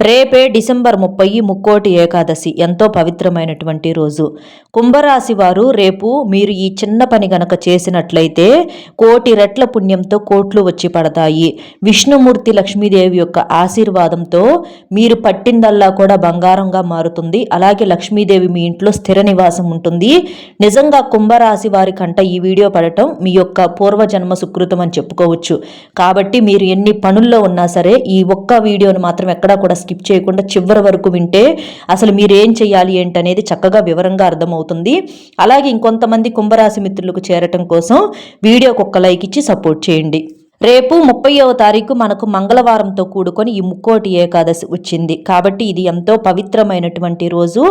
రేపే డిసెంబర్ ముప్పై ముక్కోటి ఏకాదశి. ఎంతో పవిత్రమైనటువంటి రోజు. కుంభరాశి వారు రేపు మీరు ఈ చిన్న పని గనక చేసినట్లయితే కోటి రెట్ల పుణ్యంతో కోట్లు వచ్చి పడతాయి. విష్ణుమూర్తి లక్ష్మీదేవి యొక్క ఆశీర్వాదంతో మీరు పట్టిందల్లా కూడా బంగారంగా మారుతుంది. అలాగే లక్ష్మీదేవి మీ ఇంట్లో స్థిర నివాసం ఉంటుంది. నిజంగా కుంభరాశి వారి కంట ఈ వీడియో పడటం మీ యొక్క పూర్వజన్మ సుకృతం అని చెప్పుకోవచ్చు. కాబట్టి మీరు ఎన్ని పనుల్లో ఉన్నా సరే ఈ ఒక్క వీడియోను మాత్రం ఎక్కడా కూడా స్కిప్ చేయకుండా చివరి వరకు వింటే అసలు మీరు ఏం చేయాలి ఏంటనేది చక్కగా వివరంగా అర్థమవుతుంది. అలాగే ఇంకొంతమంది కుంభరాశి మిత్రులకు చేరటం కోసం వీడియోకి ఒక్క లైక్ ఇచ్చి సపోర్ట్ చేయండి. రేపు ముప్పైవ తారీఖు మనకు మంగళవారంతో కూడుకొని ఈ ముక్కోటి ఏకాదశి వచ్చింది. కాబట్టి ఇది ఎంతో పవిత్రమైనటువంటి రోజు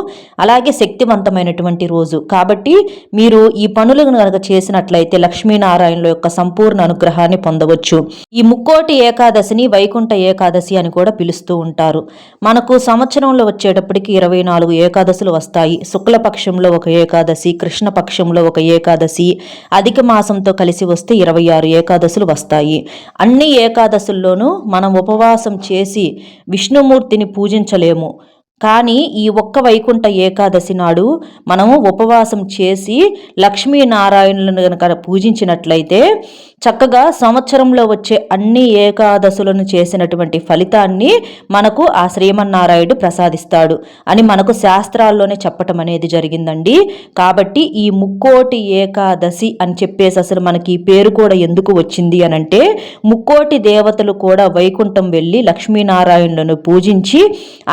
అలాగే శక్తివంతమైనటువంటి రోజు. కాబట్టి మీరు ఈ పనులను కనుక చేసినట్లయితే లక్ష్మీనారాయణుల యొక్క సంపూర్ణ అనుగ్రహాన్ని పొందవచ్చు. ఈ ముక్కోటి ఏకాదశిని వైకుంఠ ఏకాదశి అని కూడా పిలుస్తూ ఉంటారు. మనకు సంవత్సరంలో వచ్చేటప్పటికి ఇరవై నాలుగు ఏకాదశులు వస్తాయి. శుక్లపక్షంలో ఒక ఏకాదశి కృష్ణపక్షంలో ఒక ఏకాదశి అధిక మాసంతో కలిసి వస్తే ఇరవై ఆరు ఏకాదశులు వస్తాయి. అన్ని ఏకాదశుల్లోనూ మనం ఉపవాసం చేసి విష్ణుమూర్తిని పూజించలేము. కానీ ఈ ఒక్క వైకుంఠ ఏకాదశి నాడు మనము ఉపవాసం చేసి లక్ష్మీనారాయణులను కనుక పూజించినట్లయితే చక్కగా సంవత్సరంలో వచ్చే అన్ని ఏకాదశులను చేసినటువంటి ఫలితాన్ని మనకు ఆ శ్రీమన్నారాయుడు ప్రసాదిస్తాడు అని మనకు శాస్త్రాల్లోనే చెప్పటం అనేది జరిగిందండి. కాబట్టి ఈ ముక్కోటి ఏకాదశి అని చెప్పేసి అసలు మనకి ఈ పేరు కూడా ఎందుకు వచ్చింది అని అంటే ముక్కోటి దేవతలు కూడా వైకుంఠం వెళ్ళి లక్ష్మీనారాయణులను పూజించి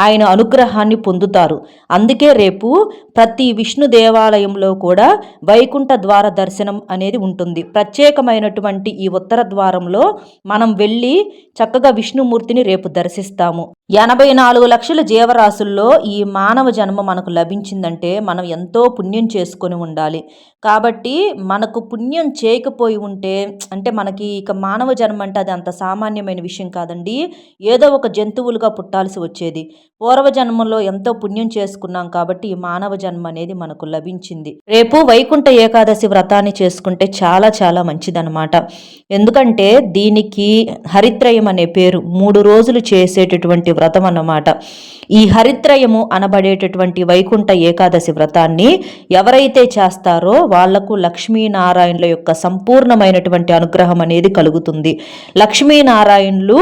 ఆయన అనుగ్రహాన్ని పొందుతారు. అందుకే రేపు ప్రతి విష్ణు దేవాలయంలో కూడా వైకుంఠ ద్వార దర్శనం అనేది ఉంటుంది. ప్రత్యేకమైనటువంటి ఈ ఉత్తర ద్వారంలో మనం వెళ్ళి చక్కగా విష్ణుమూర్తిని రేపు దర్శిస్తాము. ఎనభై నాలుగు లక్షల జీవరాశుల్లో ఈ మానవ జన్మ మనకు లభించిందంటే మనం ఎంతో పుణ్యం చేసుకొని ఉండాలి. కాబట్టి మనకు పుణ్యం చేయకపోయి ఉంటే అంటే మనకి ఇక మానవ జన్మ అంటే అది అంత సామాన్యమైన విషయం కాదండి. ఏదో ఒక జంతువులుగా పుట్టాల్సి వచ్చేది. పూర్వజన్మలో ఎంతో పుణ్యం చేసుకున్నాం కాబట్టి ఈ మానవ జన్మ అనేది మనకు లభించింది. రేపు వైకుంఠ ఏకాదశి వ్రతాన్ని చేసుకుంటే చాలా చాలా మంచిదన్నమాట. ఎందుకంటే దీనికి హరిత్రయం అనే పేరు మూడు రోజులు చేసేటటువంటి వ్రతం అన్నమాట. ఈ హరిత్రయము అనబడేటటువంటి వైకుంఠ ఏకాదశి వ్రతాన్ని ఎవరైతే చేస్తారో వాళ్ళకు లక్ష్మీనారాయణుల యొక్క సంపూర్ణమైనటువంటి అనుగ్రహం అనేది కలుగుతుంది. లక్ష్మీనారాయణులు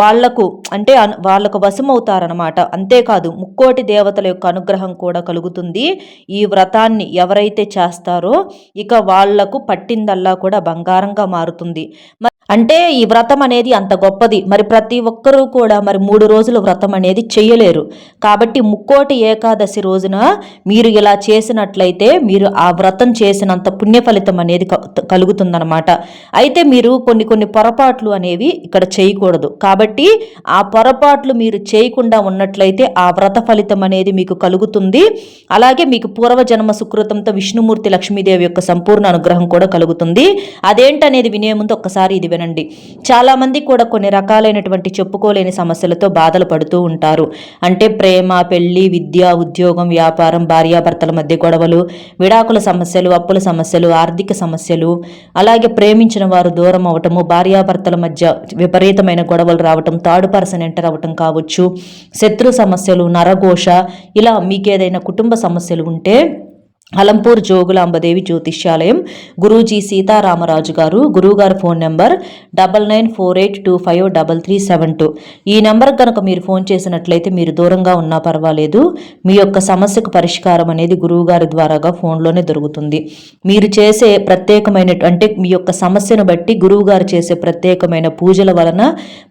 వాళ్ళకు అంటే వాళ్ళకు వశమవుతారనమాట అంతేకాదు ముక్కోటి దేవతల యొక్క అనుగ్రహం కూడా కలుగుతుంది. ఈ వ్రతాన్ని ఎవరైతే చేస్తారో ఇక వాళ్ళకు పట్టిందల్లా కూడా బంగారంగా మారుతుంది. పడుతుంది అంటే ఈ వ్రతం అనేది అంత గొప్పది. మరి ప్రతి ఒక్కరూ కూడా మరి మూడు రోజులు వ్రతం అనేది చేయలేరు. కాబట్టి ముక్కోటి ఏకాదశి రోజున మీరు ఇలా చేసినట్లయితే మీరు ఆ వ్రతం చేసినంత పుణ్య ఫలితం అనేది కలుగుతుందనమాట అయితే మీరు కొన్ని కొన్ని పొరపాట్లు అనేవి ఇక్కడ చేయకూడదు. కాబట్టి ఆ పొరపాట్లు మీరు చేయకుండా ఉన్నట్లయితే ఆ వ్రత ఫలితం అనేది మీకు కలుగుతుంది. అలాగే మీకు పూర్వజన్మ సుకృతంతో విష్ణుమూర్తి లక్ష్మీదేవి యొక్క సంపూర్ణ అనుగ్రహం కూడా కలుగుతుంది. అదేంటనేది వినే ముందు ఒక్కసారి ఇది వినండి. చాలామంది కూడా కొన్ని రకాలైనటువంటి చెప్పుకోలేని సమస్యలతో బాధలు పడుతూ ఉంటారు. అంటే ప్రేమ పెళ్ళి విద్య ఉద్యోగం వ్యాపారం భార్యాభర్తల మధ్య గొడవలు విడాకుల సమస్యలు అప్పుల సమస్యలు ఆర్థిక సమస్యలు అలాగే ప్రేమించిన వారు దూరం అవటము భార్యాభర్తల మధ్య విపరీతమైన గొడవలు రావటం థర్డ్ పర్సన్ ఎంటర్ అవటం కావచ్చు శత్రు సమస్యలు నరఘోష ఇలా మీకేదైనా కుటుంబ సమస్యలు ఉంటే అలంపూర్ జోగులాంబదేవి జ్యోతిష్యాలయం గురూజీ సీతారామరాజు గారు గురువుగారి phone number double nine four eight two five double three seven two. ఈ నెంబర్కి కనుక మీరు ఫోన్ చేసినట్లయితే మీరు దూరంగా ఉన్నా పర్వాలేదు. మీ యొక్క సమస్యకు పరిష్కారం అనేది గురువుగారి ద్వారాగా ఫోన్లోనే దొరుకుతుంది. మీరు చేసే ప్రత్యేకమైన అంటే మీ యొక్క సమస్యను బట్టి గురువుగారు చేసే ప్రత్యేకమైన పూజల వలన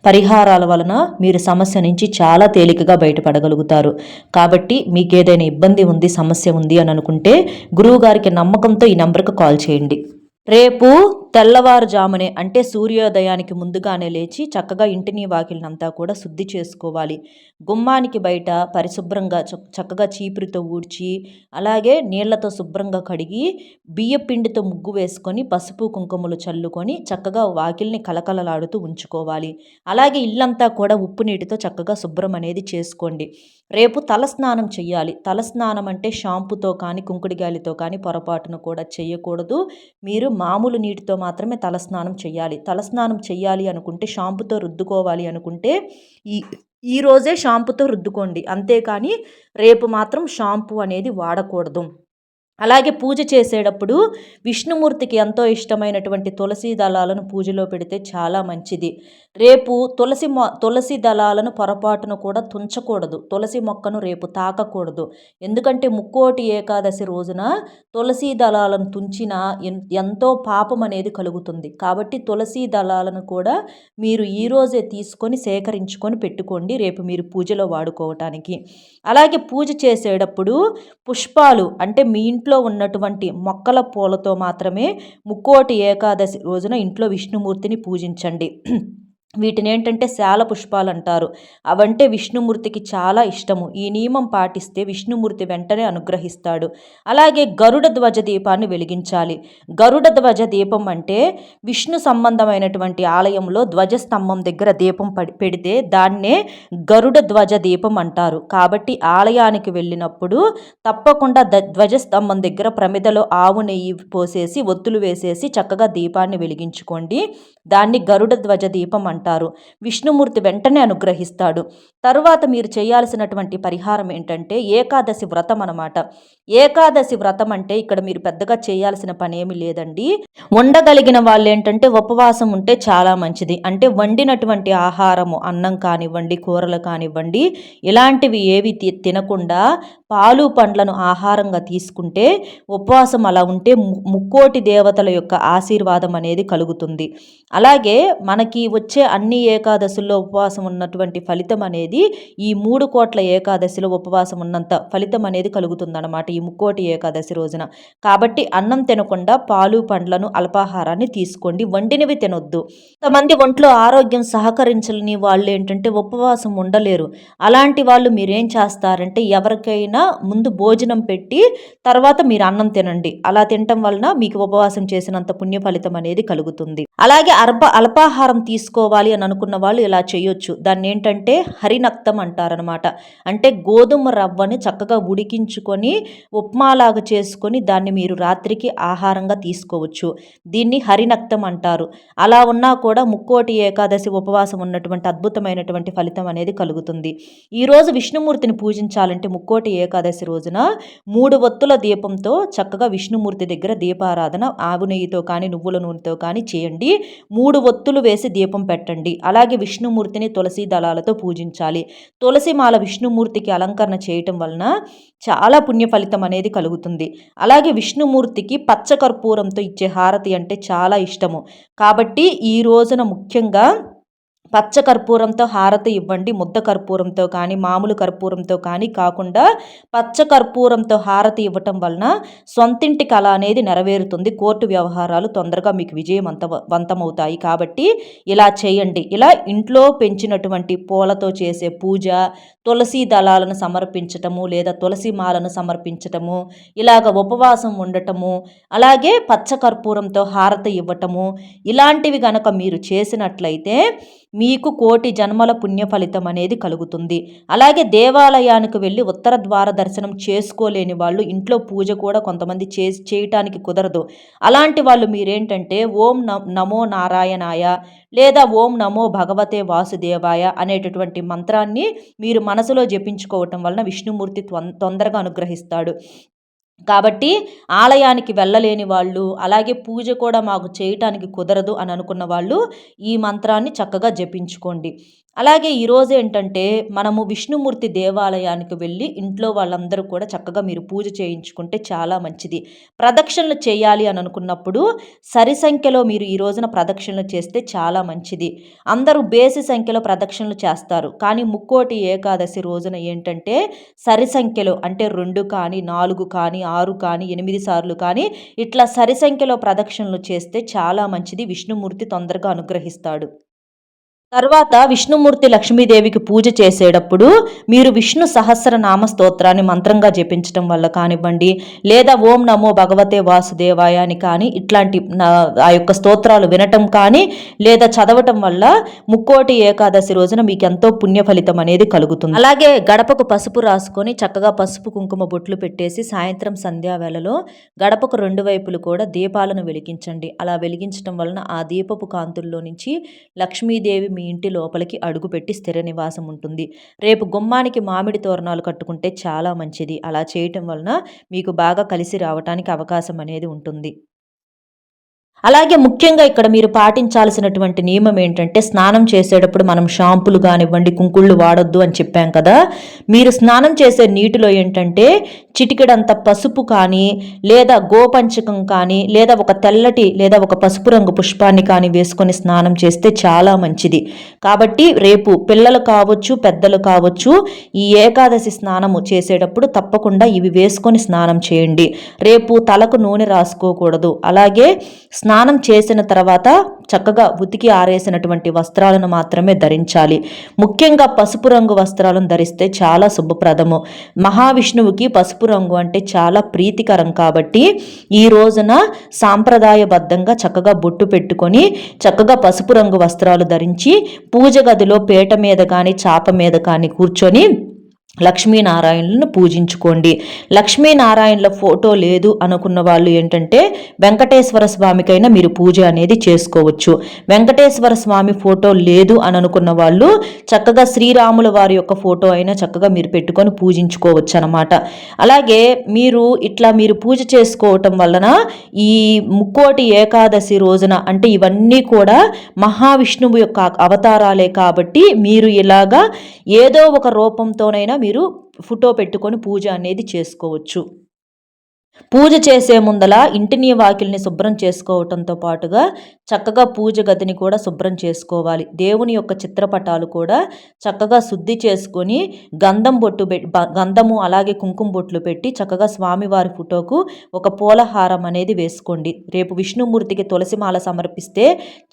పరిహారాల వలన మీరు సమస్య నుంచి చాలా తేలికగా బయటపడగలుగుతారు. కాబట్టి మీకు ఏదైనా ఇబ్బంది ఉంది సమస్య ఉంది అని అనుకుంటే గురువుగారికి నమ్మకంతో ఈ నెంబర్కి కాల్ చేయండి. రేపు తెల్లవారుజామునే అంటే సూర్యోదయానికి ముందుగానే లేచి చక్కగా ఇంటిని వాకిలినంతా కూడా శుద్ధి చేసుకోవాలి. గుమ్మానికి బయట పరిశుభ్రంగా చక్కగా చీపురితో ఊడ్చి అలాగే నీళ్ళతో శుభ్రంగా కడిగి బియ్య పిండితో ముగ్గు వేసుకొని పసుపు కుంకుమలు చల్లుకొని చక్కగా వాకిల్ని కలకలలాడుతూ ఉంచుకోవాలి. అలాగే ఇల్లంతా కూడా ఉప్పు నీటితో చక్కగా శుభ్రం అనేది చేసుకోండి. రేపు తలస్నానం చేయాలి తలస్నానం అంటే షాంపుతో కానీ కుంకుడిగాలితో కానీ పొరపాటును కూడా చేయకూడదు మీరు మామూలు నీటితో మాత్రమే తలస్నానం చేయాలి తలస్నానం చేయాలి అనుకుంటే షాంపుతో రుద్దుకోవాలి అనుకుంటే ఈ ఈరోజే షాంపుతో రుద్దుకోండి. అంతేకాని రేపు మాత్రం షాంపు అనేది వాడకూడదు. అలాగే పూజ చేసేటప్పుడు విష్ణుమూర్తికి ఎంతో ఇష్టమైనటువంటి తులసి దళాలను పూజలో పెడితే చాలా మంచిది. రేపు తులసి మొ తులసి దళాలను పొరపాటును కూడా తుంచకూడదు. తులసి మొక్కను రేపు తాకకూడదు. ఎందుకంటే ముక్కోటి ఏకాదశి రోజున తులసి దళాలను తుంచిన ఎంతో పాపం అనేది కలుగుతుంది. కాబట్టి తులసి దళాలను కూడా మీరు ఈరోజే తీసుకొని సేకరించుకొని పెట్టుకోండి రేపు మీరు పూజలో వాడుకోవటానికి. అలాగే పూజ చేసేటప్పుడు పుష్పాలు అంటే మీ ఇంట్లో ఇంట్లో ఉన్నటువంటి మొక్కల పూలతో మాత్రమే ముక్కోటి ఏకాదశి రోజున ఇంట్లో విష్ణుమూర్తిని పూజించండి. వీటిని ఏంటంటే శాల పుష్పాలు అంటారు అవంటే విష్ణుమూర్తికి చాలా ఇష్టము. ఈ నియమం పాటిస్తే విష్ణుమూర్తి వెంటనే అనుగ్రహిస్తాడు. అలాగే గరుడ ధ్వజ దీపాన్ని వెలిగించాలి. గరుడ ధ్వజ దీపం అంటే విష్ణు సంబంధమైనటువంటి ఆలయంలో ధ్వజస్తంభం దగ్గర దీపం పెడితే దాన్నే గరుడ ధ్వజ దీపం అంటారు. కాబట్టి ఆలయానికి వెళ్ళినప్పుడు తప్పకుండా ద ధ్వజస్తంభం దగ్గర ప్రమిదలో ఆవు నెయ్యి పోసేసి ఒత్తులు వేసేసి చక్కగా దీపాన్ని వెలిగించుకోండి. దాన్ని గరుడ ధ్వజ దీపం అంటారు. అంటారు విష్ణుమూర్తి వెంటనే అనుగ్రహిస్తాడు. తరువాత మీరు చేయాల్సినటువంటి పరిహారం ఏంటంటే ఏకాదశి వ్రతం అనమాట ఏకాదశి వ్రతం అంటే ఇక్కడ మీరు పెద్దగా చేయాల్సిన పని ఏమి లేదండి. ఉండగలిగిన వాళ్ళు ఏంటంటే ఉపవాసం ఉంటే చాలా మంచిది. అంటే వండినటువంటి ఆహారము అన్నం కానివ్వండి కూరలు కానివ్వండి ఇలాంటివి ఏవి తినకుండా పాలు పండ్లను ఆహారంగా తీసుకుంటే ఉపవాసం అలా ఉంటే ముక్కోటి దేవతల యొక్క ఆశీర్వాదం అనేది కలుగుతుంది. అలాగే మనకి వచ్చే అన్ని ఏకాదశుల్లో ఉపవాసం ఉన్నటువంటి ఫలితం అనేది ఈ మూడు కోట్ల ఏకాదశిలో ఉపవాసం ఉన్నంత ఫలితం అనేది కలుగుతుందన్నమాట ఈ ముక్కోటి ఏకాదశి రోజున. కాబట్టి అన్నం తినకుండా పాలు పండ్లను అల్పాహారాన్ని తీసుకోండి. వండినవి తినొద్దు. కొంతమంది ఒంట్లో ఆరోగ్యం సహకరించలేని వాళ్ళు ఏంటంటే ఉపవాసం ఉండలేరు. అలాంటి వాళ్ళు మీరేం చేస్తారంటే ఎవరికైనా ముందు భోజనం పెట్టి తర్వాత మీరు అన్నం తినండి. అలా తినటం వలన మీకు ఉపవాసం చేసినంత పుణ్య ఫలితం అనేది కలుగుతుంది. అలాగే అల్ప అల్పాహారం తీసుకోవాలి అని అనుకున్న వాళ్ళు ఇలా చేయొచ్చు. దాన్ని ఏంటంటే హరి హరినక్తం అంటారనమాట అంటే గోధుమ రవ్వని చక్కగా ఉడికించుకొని ఉప్మాలాగా చేసుకొని దాన్ని మీరు రాత్రికి ఆహారంగా తీసుకోవచ్చు. దీన్ని హరినక్తం అంటారు. అలా ఉన్నా కూడా ముక్కోటి ఏకాదశి ఉపవాసం ఉన్నటువంటి అద్భుతమైనటువంటి ఫలితం అనేది కలుగుతుంది. ఈరోజు విష్ణుమూర్తిని పూజించాలంటే ముక్కోటి ఏకాదశి రోజున మూడు ఒత్తుల దీపంతో చక్కగా విష్ణుమూర్తి దగ్గర దీపారాధన ఆవు నెయ్యితో కానీ నువ్వుల నూనెతో కానీ చేయండి. మూడు ఒత్తులు వేసి దీపం పెట్టండి పెట్టండి. అలాగే విష్ణుమూర్తిని తులసి దళాలతో పూజించాలి. తులసి తులసిమాల విష్ణుమూర్తికి అలంకరణ చేయటం వలన చాలా పుణ్య ఫలితం అనేది కలుగుతుంది. అలాగే విష్ణుమూర్తికి పచ్చకర్పూరంతో ఇచ్చే హారతి అంటే చాలా ఇష్టము. కాబట్టి ఈ రోజున ముఖ్యంగా పచ్చ కర్పూరంతో హారతి ఇవ్వండి ముద్ద కర్పూరంతో కానీ మామూలు కర్పూరంతో కానీ కాకుండా పచ్చ కర్పూరంతో హారతి ఇవ్వటం వలన సొంతింటి కళ అనేది నెరవేరుతుంది. కోర్టు వ్యవహారాలు తొందరగా మీకు విజయవంత వంతమవుతాయి. కాబట్టి ఇలా చేయండి. ఇలా ఇంట్లో పెంచినటువంటి పూలతో చేసే పూజ తులసి దళాలను సమర్పించటము లేదా తులసి మాలను సమర్పించటము ఇలాగ ఉపవాసం ఉండటము అలాగే పచ్చ కర్పూరంతో హారతి ఇవ్వటము ఇలాంటివి గనక మీరు చేసినట్లయితే మీకు కోటి జన్మల పుణ్య ఫలితం అనేది కలుగుతుంది. అలాగే దేవాలయానికి వెళ్ళి ఉత్తర ద్వార దర్శనం చేసుకోలేని వాళ్ళు ఇంట్లో పూజ కూడా కొంతమంది చే చేయటానికి కుదరదు. అలాంటి వాళ్ళు మీరేంటంటే ఓం నమో నారాయణాయ లేదా ఓం నమో భగవతే వాసుదేవాయ అనేటటువంటి మంత్రాన్ని మీరు మనసులో జపించుకోవటం వలన విష్ణుమూర్తి తొందరగా అనుగ్రహిస్తాడు. కాబట్టి ఆలయానికి వెళ్ళలేని వాళ్ళు అలాగే పూజ కూడా మాకు చేయటానికి కుదరదు అని అనుకున్న వాళ్ళు ఈ మంత్రాన్ని చక్కగా జపించుకోండి. అలాగే ఈరోజు ఏంటంటే మనము విష్ణుమూర్తి దేవాలయానికి వెళ్ళి ఇంట్లో వాళ్ళందరూ కూడా చక్కగా మీరు పూజ చేయించుకుంటే చాలా మంచిది. ప్రదక్షిణలు చేయాలి అని అనుకున్నప్పుడు సరి సంఖ్యలో మీరు ఈ రోజున ప్రదక్షిణలు చేస్తే చాలా మంచిది. అందరూ బేసి సంఖ్యలో ప్రదక్షిణలు చేస్తారు. కానీ ముక్కోటి ఏకాదశి రోజున ఏంటంటే సరి సంఖ్యలో అంటే రెండు కానీ నాలుగు కానీ ఆరు కానీ ఎనిమిది సార్లు కానీ ఇట్లా సరి సంఖ్యలో ప్రదక్షిణలు చేస్తే చాలా మంచిది. విష్ణుమూర్తి తొందరగా అనుగ్రహిస్తాడు. తర్వాత విష్ణుమూర్తి లక్ష్మీదేవికి పూజ చేసేటప్పుడు మీరు విష్ణు సహస్రనామ స్తోత్రాన్ని మంత్రంగా జపించడం వల్ల కానివ్వండి లేదా ఓం నమో భగవతే వాసుదేవాయ అని కానీ ఇట్లాంటి ఆ యొక్క స్తోత్రాలు వినటం కానీ లేదా చదవటం వల్ల ముక్కోటి ఏకాదశి రోజున మీకు ఎంతో పుణ్య ఫలితం అనేది కలుగుతుంది. అలాగే గడపకు పసుపు రాసుకొని చక్కగా పసుపు కుంకుమ బొట్లు పెట్టేసి సాయంత్రం సంధ్యావేళలో గడపకు రెండు వైపులు కూడా దీపాలను వెలిగించండి. అలా వెలిగించడం వలన ఆ దీపపు కాంతుల్లో నుంచి లక్ష్మీదేవి మీ ఇంటి లోపలికి అడుగుపెట్టి స్థిర నివాసం ఉంటుంది. రేపు గుమ్మానికి మామిడి తోరణాలు కట్టుకుంటే చాలా మంచిది. అలా చేయటం వలన మీకు బాగా కలిసి రావటానికి అవకాశం అనేది ఉంటుంది. అలాగే ముఖ్యంగా ఇక్కడ మీరు పాటించాల్సినటువంటి నియమం ఏంటంటే స్నానం చేసేటప్పుడు మనం షాంపులు కానివ్వండి కుంకుళ్ళు వాడొద్దు అని చెప్పాం కదా. మీరు స్నానం చేసే నీటిలో ఏంటంటే చిటికెడంత పసుపు కానీ లేదా గోపంచకం కానీ లేదా ఒక తెల్లటి లేదా ఒక పసుపు రంగు పుష్పాన్ని కానీ వేసుకొని స్నానం చేస్తే చాలా మంచిది. కాబట్టి రేపు పిల్లలు కావచ్చు పెద్దలు కావచ్చు ఈ ఏకాదశి స్నానము చేసేటప్పుడు తప్పకుండా ఇవి వేసుకొని స్నానం చేయండి. రేపు తలకు నూనె రాసుకోకూడదు. అలాగే స్నానం చేసిన తర్వాత చక్కగా ఉతికి ఆరేసినటువంటి వస్త్రాలను మాత్రమే ధరించాలి. ముఖ్యంగా పసుపు రంగు వస్త్రాలను ధరిస్తే చాలా శుభప్రదము. మహావిష్ణువుకి పసుపు రంగు అంటే చాలా ప్రీతికరం కాబట్టి ఈ రోజున సాంప్రదాయబద్ధంగా చక్కగా బొట్టు పెట్టుకొని చక్కగా పసుపు రంగు వస్త్రాలు ధరించి పూజ గదిలో పీట మీద కానీ చాప మీద కానీ కూర్చొని లక్ష్మీనారాయణులను పూజించుకోండి. లక్ష్మీనారాయణుల ఫోటో లేదు అనుకున్న వాళ్ళు ఏంటంటే వెంకటేశ్వర స్వామికైనా మీరు పూజ అనేది చేసుకోవచ్చు. వెంకటేశ్వర స్వామి ఫోటో లేదు అని అనుకున్న వాళ్ళు చక్కగా శ్రీరాముల వారి యొక్క ఫోటో అయినా చక్కగా మీరు పెట్టుకొని పూజించుకోవచ్చు అనమాట అలాగే మీరు ఇట్లా మీరు పూజ చేసుకోవటం వలన ఈ ముక్కోటి ఏకాదశి రోజున అంటే ఇవన్నీ కూడా మహావిష్ణువు యొక్క అవతారాలే కాబట్టి మీరు ఇలాగా ఏదో ఒక రూపంతోనైనా మీరు ఫోటో పెట్టుకొని పూజ అనేది చేసుకోవచ్చు. పూజ చేసే ముందల ఇంటిని వాకిల్ని శుభ్రం చేసుకోవటంతో పాటుగా చక్కగా పూజ గదిని కూడా శుభ్రం చేసుకోవాలి. దేవుని యొక్క చిత్రపటాలు కూడా చక్కగా శుద్ధి చేసుకొని గంధం బొట్టు గంధము అలాగే కుంకుమ బొట్లు పెట్టి చక్కగా స్వామివారి ఫోటోకు ఒక పూలహారం అనేది వేసుకోండి. రేపు విష్ణుమూర్తికి తులసి మాల సమర్పిస్తే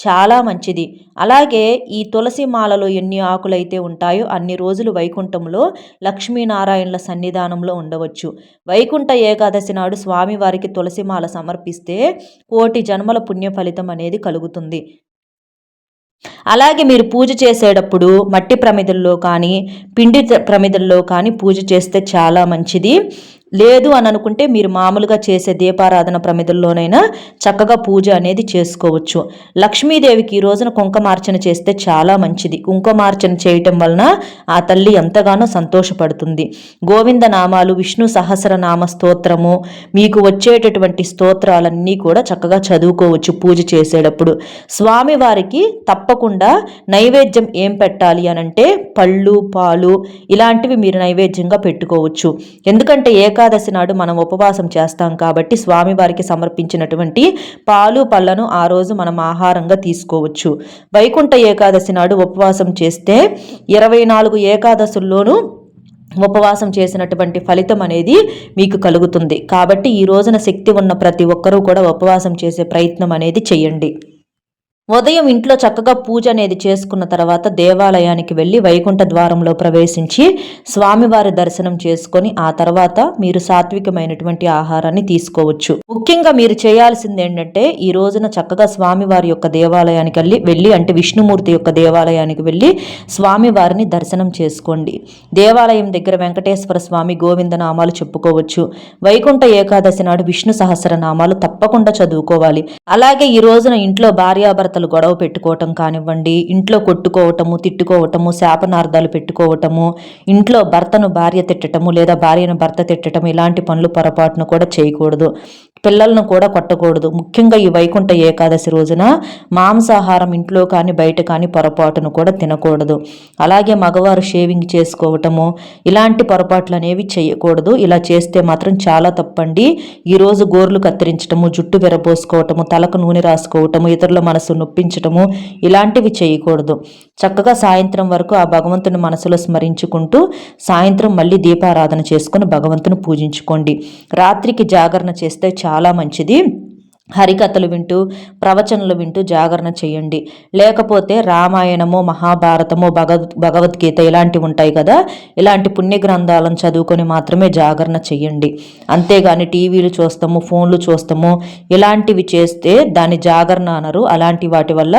చాలా మంచిది. అలాగే ఈ తులసి మాలలో ఎన్ని ఆకులైతే ఉంటాయో అన్ని రోజులు వైకుంఠంలో లక్ష్మీనారాయణల సన్నిధానంలో ఉండవచ్చు. వైకుంఠ ఏకాదశి నాడు స్వామివారికి తులసిమాల సమర్పిస్తే కోటి జన్మల పుణ్య ఫలితం అనేది కలుగుతుంది. అలాగే మీరు పూజ చేసేటప్పుడు మట్టి ప్రమిదల్లో కానీ పిండి ప్రమిదల్లో కానీ పూజ చేస్తే చాలా మంచిది. లేదు అని అనుకుంటే మీరు మామూలుగా చేసే దీపారాధన ప్రమిదల్లోనైనా చక్కగా పూజ అనేది చేసుకోవచ్చు. లక్ష్మీదేవికి ఈ రోజున కుంకుమార్చన చేస్తే చాలా మంచిది. కుంకుమార్చన చేయటం వలన ఆ తల్లి ఎంతగానో సంతోషపడుతుంది. గోవింద నామాలు విష్ణు సహస్రనామ స్తోత్రము మీకు వచ్చేటటువంటి స్తోత్రాలన్నీ కూడా చక్కగా చదువుకోవచ్చు పూజ చేసేటప్పుడు. స్వామివారికి తప్పకుండా నైవేద్యం ఏం పెట్టాలి అనంటే పళ్ళు పాలు ఇలాంటివి మీరు నైవేద్యంగా పెట్టుకోవచ్చు. ఎందుకంటే ఏ ఏకాదశి నాడు మనం ఉపవాసం చేస్తాం కాబట్టి స్వామివారికి సమర్పించినటువంటి పాలు పళ్ళను ఆ రోజు మనం ఆహారంగా తీసుకోవచ్చు. వైకుంఠ ఏకాదశి నాడు ఉపవాసం చేస్తే ఇరవై నాలుగు ఏకాదశుల్లోనూ ఉపవాసం చేసినటువంటి ఫలితం అనేది మీకు కలుగుతుంది. కాబట్టి ఈ రోజున శక్తి ఉన్న ప్రతి ఒక్కరూ కూడా ఉపవాసం చేసే ప్రయత్నం అనేది చేయండి. ఉదయం ఇంట్లో చక్కగా పూజ అనేది చేసుకున్న తర్వాత దేవాలయానికి వెళ్ళి వైకుంఠ ద్వారంలో ప్రవేశించి స్వామివారి దర్శనం చేసుకొని ఆ తర్వాత మీరు సాత్వికమైనటువంటి ఆహారాన్ని తీసుకోవచ్చు. ముఖ్యంగా మీరు చేయాల్సింది ఏంటంటే ఈ రోజున చక్కగా స్వామివారి యొక్క దేవాలయానికి వెళ్ళి వెళ్ళి అంటే విష్ణుమూర్తి యొక్క దేవాలయానికి వెళ్ళి స్వామివారిని దర్శనం చేసుకోండి. దేవాలయం దగ్గర వెంకటేశ్వర స్వామి గోవింద నామాలు చెప్పుకోవచ్చు. వైకుంఠ ఏకాదశి నాడు విష్ణు సహస్ర నామాలు తప్పకుండా చదువుకోవాలి. అలాగే ఈ రోజున ఇంట్లో భార్యాభర్త భార్యాభర్తలు గొడవ పెట్టుకోవటం కానివ్వండి ఇంట్లో కొట్టుకోవటము తిట్టుకోవటము శాపనార్థాలు పెట్టుకోవటము ఇంట్లో భర్తను భార్య తిట్టటము లేదా భార్యను భర్త తిట్టడం ఇలాంటి పనులు పొరపాటును కూడా చేయకూడదు. పిల్లలను కూడా కొట్టకూడదు. ముఖ్యంగా ఈ వైకుంఠ ఏకాదశి రోజున మాంసాహారం ఇంట్లో కానీ బయట కానీ పొరపాటును కూడా తినకూడదు. అలాగే మగవారు షేవింగ్ చేసుకోవటము ఇలాంటి పొరపాట్లు అనేవి చేయకూడదు. ఇలా చేస్తే మాత్రం చాలా తప్పండి. ఈరోజు గోర్లు కత్తిరించటము జుట్టు విరబోసుకోవటము తలకు నూనె రాసుకోవటము ఇతరుల మనసు నొప్పించటము ఇలాంటివి చేయకూడదు. చక్కగా సాయంత్రం వరకు ఆ భగవంతుని మనసులో స్మరించుకుంటూ సాయంత్రం మళ్ళీ దీపారాధన చేసుకుని భగవంతుని పూజించుకోండి. రాత్రికి జాగరణ చేస్తే చాలా చాలా మంచిది. హరికథలు వింటూ ప్రవచనలు వింటూ జాగరణ చేయండి. లేకపోతే రామాయణము మహాభారతము భగవద్ భగవద్గీత ఇలాంటివి ఉంటాయి కదా ఇలాంటి పుణ్య గ్రంథాలను చదువుకొని మాత్రమే జాగరణ చేయండి. అంతేగాని టీవీలు చూస్తాము ఫోన్లు చూస్తాము ఇలాంటివి చేస్తే దాని జాగరణ అనరు. అలాంటి వాటి వల్ల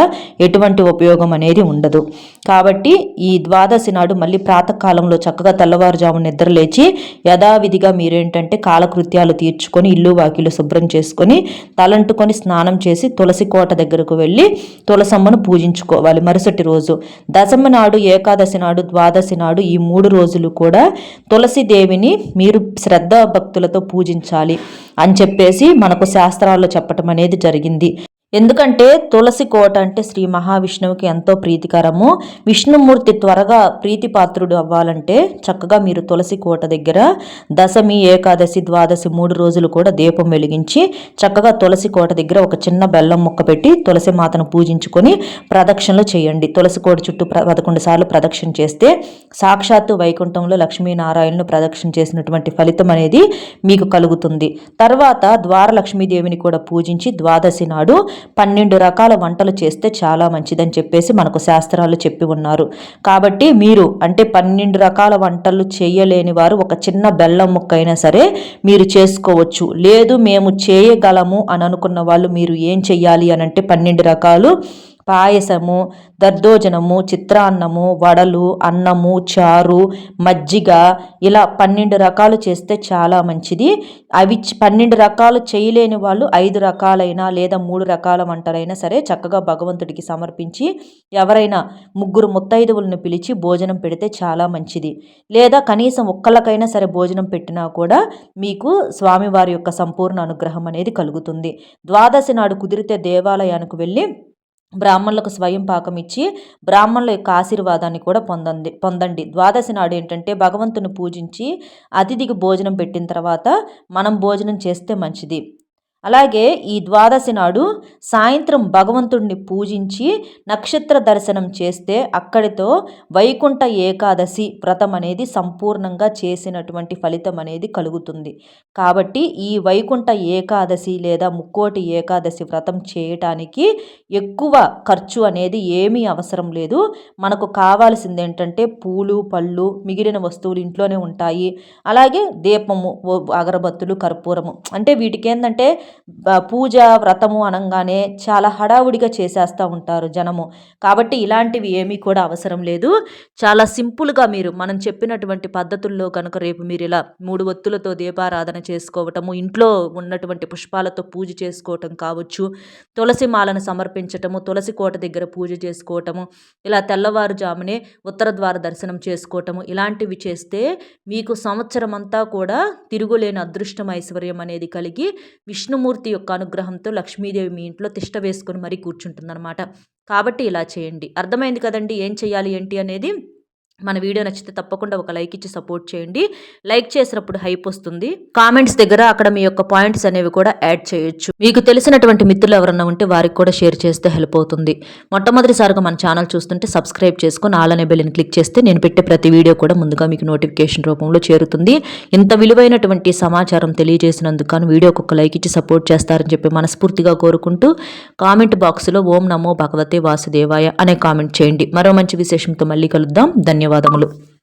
ఎటువంటి ఉపయోగం అనేది ఉండదు. కాబట్టి ఈ ద్వాదశి నాడు మళ్ళీ ప్రాతకాలంలో చక్కగా తెల్లవారుజాము నిద్రలేచి యథావిధిగా మీరేంటంటే కాలకృత్యాలు తీర్చుకొని ఇల్లు వాకిలు శుభ్రం చేసుకొని తలంటుకొని స్నానం చేసి తులసి కోట దగ్గరకు వెళ్ళి తులసమ్మను పూజించుకోవాలి మరుసటి రోజు. దశమ నాడు ఏకాదశి నాడు ద్వాదశి నాడు ఈ మూడు రోజులు కూడా తులసి దేవిని మీరు శ్రద్ధా భక్తులతో పూజించాలి అని చెప్పేసి మనకు శాస్త్రాల్లో చెప్పటం అనేది జరిగింది. ఎందుకంటే తులసి కోట అంటే శ్రీ మహావిష్ణువుకి ఎంతో ప్రీతికరము. విష్ణుమూర్తి త్వరగా ప్రీతిపాత్రుడు అవ్వాలంటే చక్కగా మీరు తులసి కోట దగ్గర దశమి ఏకాదశి ద్వాదశి మూడు రోజులు కూడా దీపం వెలిగించి చక్కగా తులసి కోట దగ్గర ఒక చిన్న బెల్లం ముక్క పెట్టి తులసి మాతను పూజించుకొని ప్రదక్షిణలు చేయండి. తులసి కోట చుట్టూ పదకొండు సార్లు ప్రదక్షిణ చేస్తే సాక్షాత్తు వైకుంఠంలో లక్ష్మీనారాయణను ప్రదక్షిణ చేసినటువంటి ఫలితం అనేది మీకు కలుగుతుంది. తర్వాత ద్వార లక్ష్మీదేవిని కూడా పూజించి ద్వాదశి నాడు పన్నెండు రకాల వంటలు చేస్తే చాలా మంచిదని చెప్పేసి మనకు శాస్త్రాలు చెప్పి ఉన్నారు. కాబట్టి మీరు అంటే పన్నెండు రకాల వంటలు చేయలేని వారు ఒక చిన్న బెల్లం ముక్క అయినా సరే మీరు చేసుకోవచ్చు. లేదు మేము చేయగలము అని అనుకున్న వాళ్ళు మీరు ఏం చెయ్యాలి అని అంటే పన్నెండు రకాలు పాయసము దర్దోజనము చిత్రాన్నము వడలు అన్నము చారు మజ్జిగ ఇలా పన్నెండు రకాలు చేస్తే చాలా మంచిది. అవి పన్నెండు రకాలు చేయలేని వాళ్ళు ఐదు రకాలైనా లేదా మూడు రకాల వంటలైనా సరే చక్కగా భగవంతుడికి సమర్పించి ఎవరైనా ముగ్గురు ముత్తైదువులను పిలిచి భోజనం పెడితే చాలా మంచిది. లేదా కనీసం ఒక్కళ్ళకైనా సరే భోజనం పెట్టినా కూడా మీకు స్వామివారి యొక్క సంపూర్ణ అనుగ్రహం అనేది కలుగుతుంది. ద్వాదశి నాడు కుదిరితే దేవాలయానికి వెళ్ళి బ్రాహ్మణులకు స్వయం పాకం ఇచ్చి బ్రాహ్మణుల యొక్క ఆశీర్వాదాన్ని కూడా పొందండి పొందండి. ద్వాదశి నాడు ఏంటంటే భగవంతుని పూజించి అతిథికి భోజనం పెట్టిన తర్వాత మనం భోజనం చేస్తే మంచిది. అలాగే ఈ ద్వాదశి నాడు సాయంత్రం భగవంతుడిని పూజించి నక్షత్ర దర్శనం చేస్తే అక్కడితో వైకుంఠ ఏకాదశి వ్రతం అనేది సంపూర్ణంగా చేసినటువంటి ఫలితం అనేది కలుగుతుంది. కాబట్టి ఈ వైకుంఠ ఏకాదశి లేదా ముక్కోటి ఏకాదశి వ్రతం చేయటానికి ఎక్కువ ఖర్చు అనేది ఏమీ అవసరం లేదు. మనకు కావాల్సింది ఏంటంటే పూలు పళ్ళు మిగిలిన వస్తువులు ఇంట్లోనే ఉంటాయి. అలాగే దీపము అగరబత్తులు కర్పూరము. అంటే వీటికి ఏంటంటే పూజ వ్రతము అనగానే చాలా హడావుడిగా చేసేస్తూ ఉంటారు జనము. కాబట్టి ఇలాంటివి ఏమీ కూడా అవసరం లేదు. చాలా సింపుల్గా మీరు మనం చెప్పినటువంటి పద్ధతుల్లో కనుక రేపు మీరు ఇలా మూడు ఒత్తులతో దీపారాధన చేసుకోవటము ఇంట్లో ఉన్నటువంటి పుష్పాలతో పూజ చేసుకోవటం కావచ్చు తులసి మాలను సమర్పించటము తులసి కోట దగ్గర పూజ చేసుకోవటము ఇలా తెల్లవారుజామునే ఉత్తర ద్వార దర్శనం చేసుకోవటము ఇలాంటివి చేస్తే మీకు సంవత్సరం అంతా కూడా తిరుగులేని అదృష్టం ఐశ్వర్యం అనేది కలిగి విష్ణుమూర్తి యొక్క అనుగ్రహంతో లక్ష్మీదేవి మీ ఇంట్లో తిష్ట వేసుకొని మరీ కూర్చుంటుందన్నమాట. కాబట్టి ఇలా చేయండి. అర్థమైంది కదండి? ఏం చేయాలి ఏంటి అనేది? మన వీడియో నచ్చితే తప్పకుండా ఒక లైక్ ఇచ్చి సపోర్ట్ చేయండి. లైక్ చేసినప్పుడు హైప్ వస్తుంది. కామెంట్స్ దగ్గర అక్కడ మీ యొక్క పాయింట్స్ అనేవి కూడా యాడ్ చేయొచ్చు. మీకు తెలిసినటువంటి మిత్రులు ఎవరన్నా ఉంటే వారికి కూడా షేర్ చేస్తే హెల్ప్ అవుతుంది. మొట్టమొదటిసారిగా మన ఛానల్ చూస్తుంటే సబ్స్క్రైబ్ చేసుకుని ఆలనే బెల్ని క్లిక్ చేస్తే నేను పెట్టే ప్రతి వీడియో కూడా ముందుగా మీకు నోటిఫికేషన్ రూపంలో చేరుతుంది. ఇంత విలువైనటువంటి సమాచారం తెలియజేసినందుకు కానీ వీడియోకి ఒక లైక్ ఇచ్చి సపోర్ట్ చేస్తారని చెప్పి మనస్ఫూర్తిగా కోరుకుంటూ కామెంట్ బాక్స్లో ఓం నమో భగవతే వాసుదేవాయ అనే కామెంట్ చేయండి. మరో మంచి విశేషంతో మళ్ళీ కలుద్దాం. ధన్యవాదములు.